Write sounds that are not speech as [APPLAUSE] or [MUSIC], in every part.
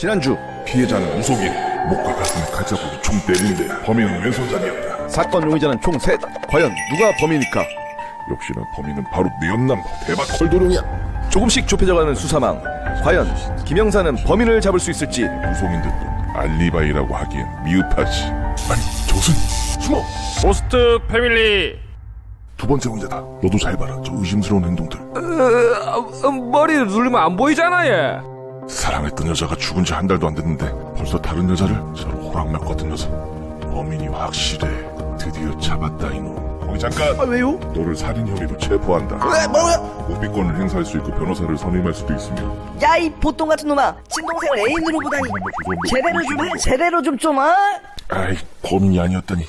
지난주 피해자는 우석이 목과 가슴에 칼자국이 총 때린데 범인은 왼손잡이였다. 사건 용의자는 총 셋. 과연 누가 범인일까? 역시나 범인은 바로 네온남 대박 컬도룡이야. 조금씩 좁혀져가는 수사망. 과연 김영사는 범인을 잡을 수 있을지. 듯도 알리바이라고 하기엔 미흡하지. 아니 저것은 숨어. 고스트 패밀리 두 번째 문제다. 너도 잘 봐라. 저 의심스러운 행동들. 어, 머리를 누르면 안 보이잖아 얘 사랑했던 여자가 죽은 지 한 달도 안 됐는데 벌써 다른 여자를 서로 호랑맵 같은 녀석. 범인이 확실해. 드디어 잡았다 이놈. 거기 잠깐. 아, 왜요? 너를 살인 혐의로 체포한다. 왜 뭐야? 묵비권을 행사할 수 있고 변호사를 선임할 수도 있으며 야 이 보통 같은 놈아 친동생을 애인으로 보다니 제대로 좀해 제대로 좀좀 아? 아이 범인이 아니었다니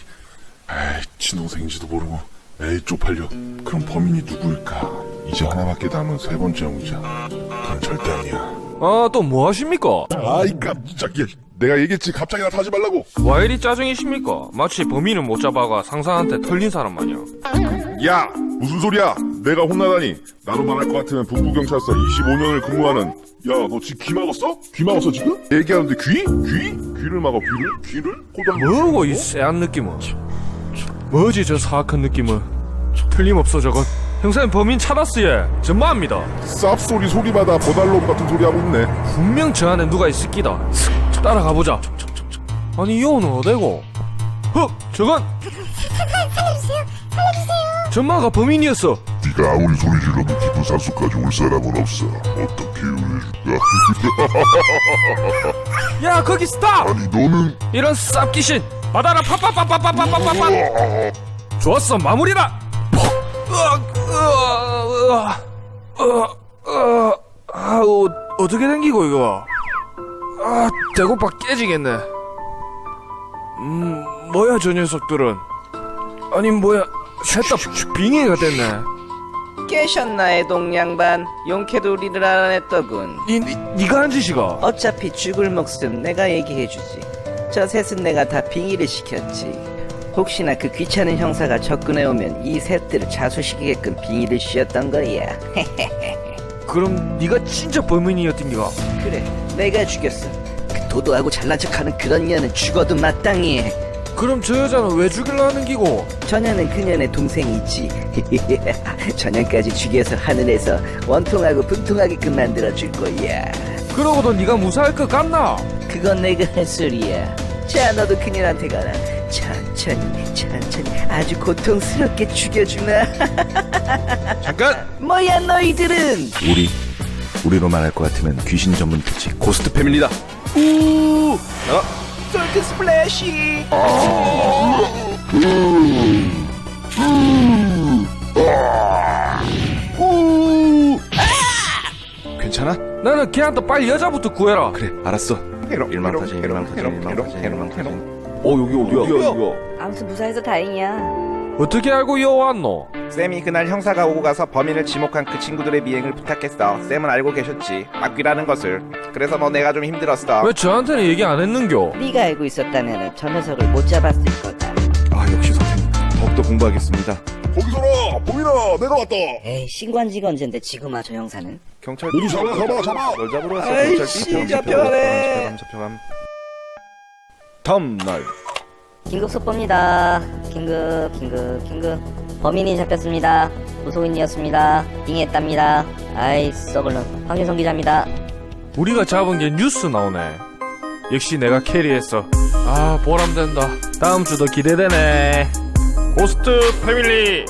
아이 친동생인지도 모르고 에이 쪽팔려 그럼 범인이 누구일까 이제 하나밖에 남은 세 번째 용의자 그건 절대 아니야 아 또 뭐 하십니까? 아이 깜짝이야 내가 얘기했지 갑자기 나타하지 말라고 와 이리 짜증이십니까? 마치 범인을 못 잡아가 상사한테 털린 사람 마냥 야 무슨 소리야 내가 혼나다니 나로 말할 것 같으면 북부경찰서 25년을 근무하는 야 너 지금 귀 막았어? 귀 막았어 지금? 얘기하는데 귀? 귀? 귀를 막아 귀를? 귀를? 뭐고 이 쎄한 느낌은 뭐지 저 사악한 느낌은 틀림없어 저건 형사님 범인 찾았어 얘 전마합니다. 쌉소리 소리마다 보달놈 같은 소리 하고 있네. 분명 저 안에 누가 있을 끼다. 슥, 따라가 보자. 아니 이 형은 어디고? 헉 저건 전마가 범인이었어. 네가 아무리 소리 질러도 기쁜 산소까지 올 사람은 없어. 어떻게 해줄까? [LAUGHS] 야 거기 스탑! 아니 너는 이런 쌉귀신. 받아라 파파파파파파파파파 좋았어 마무리다 으악, 으악, 으악, 아 어, 어떻게 생기고 이거? 아 대고파 깨지겠네. 음 뭐야 저 녀석들은? 아니 뭐야 셋다 빙의가 됐네. 깨셨나의 동양반? 용케도 우리를 알아냈더군. 니, 니, 니가 한 짓이가? 어차피 죽을 목숨 내가 얘기해주지. 저 셋은 내가 다 빙의를 시켰지 혹시나 그 귀찮은 형사가 접근해오면 이 셋들을 자수시키게끔 빙의를 씌웠던 거야. [LAUGHS] 그럼 니가 진짜 범인이었던 기가 그래 내가 죽였어. 그 도도하고 잘난 척하는 그런 년은 죽어도 마땅히 해. 그럼 저 여자는 왜 죽일라 하는 기고? 전혀는 그년의 동생이지. [LAUGHS] 전년까지 죽여서 하늘에서 원통하고 분통하게끔 만들어줄 거야. 그러고도 니가 무사할 것 같나? 그건 내가 할 소리야. 자 너도 그년한테 가라 천천히 천천히 아주 고통스럽게 죽여주마 [LAUGHS] 잠깐 뭐야 너희들은 우리 우리로 말할 것 같으면 귀신 전문 특치 고스트 패밀리다. 우! 어? 솔크 스플래시 괜찮아? 나는 걔한테 빨리 여자부터 구해라 그래, 알았어. 일망타진, 일망타진, 일망타진, 일망타진. 어, 여기 어디야? 이거. 아무튼 무사해서 다행이야. 어떻게 알고 이어 왔노 쌤이 그날 형사가 오고 가서 범인을 지목한 그 친구들의 미행을 부탁했어. 쌤은 알고 계셨지. 막귀라는 것을. 그래서 뭐 내가 좀 힘들었어. 왜 저한테는 얘기 안 했는겨 네가 알고 있었다면 저 녀석을 못 잡았을 거다 아, 역시 선생님. 더욱더 공부하겠습니다. 거기서라 범인아 내가 왔다 에이 신고한 지가 언젠데 지금 와저 형사는? 경찰 모두 잡아 잡아 잡아 널 잡으러 왔어. 아이, 경찰 씨, 잡혀감, 잡혀가네. 잡혀감, 잡혀감. 다음 날. 긴급 속보입니다. 긴급 긴급 긴급 범인이 잡혔습니다. 무속인이었습니다. 빙의했답니다. 아이 썩을놈 황진성 기자입니다. 우리가 잡은 게 뉴스 나오네 역시 내가 캐리했어 아 보람된다 다음 주도 기대되네 고스트 패밀리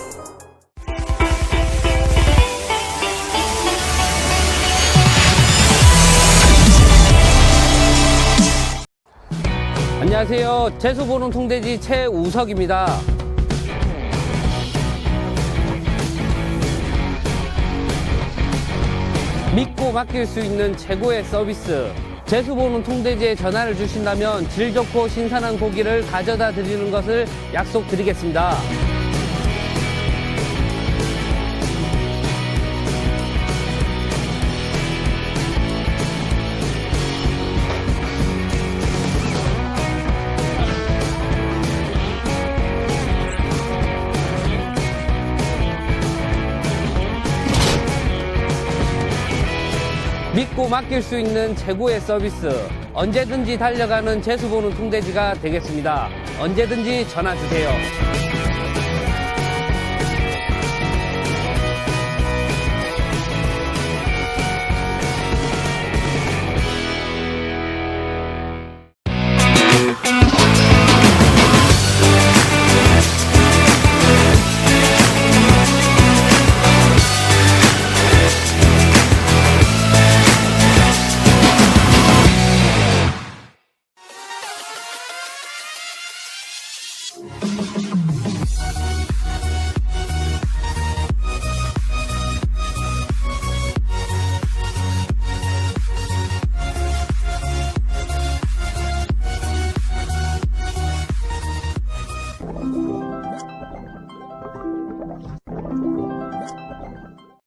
안녕하세요. 재수 보는 통대지 최우석입니다. 믿고 맡길 수 있는 최고의 서비스. 재수 보는 통대지에 전화를 주신다면 질 좋고 신선한 고기를 가져다 드리는 것을 약속드리겠습니다. 맡길 수 있는 최고의 서비스. 언제든지 달려가는 재수 보는 통돼지가 되겠습니다. 언제든지 전화 주세요.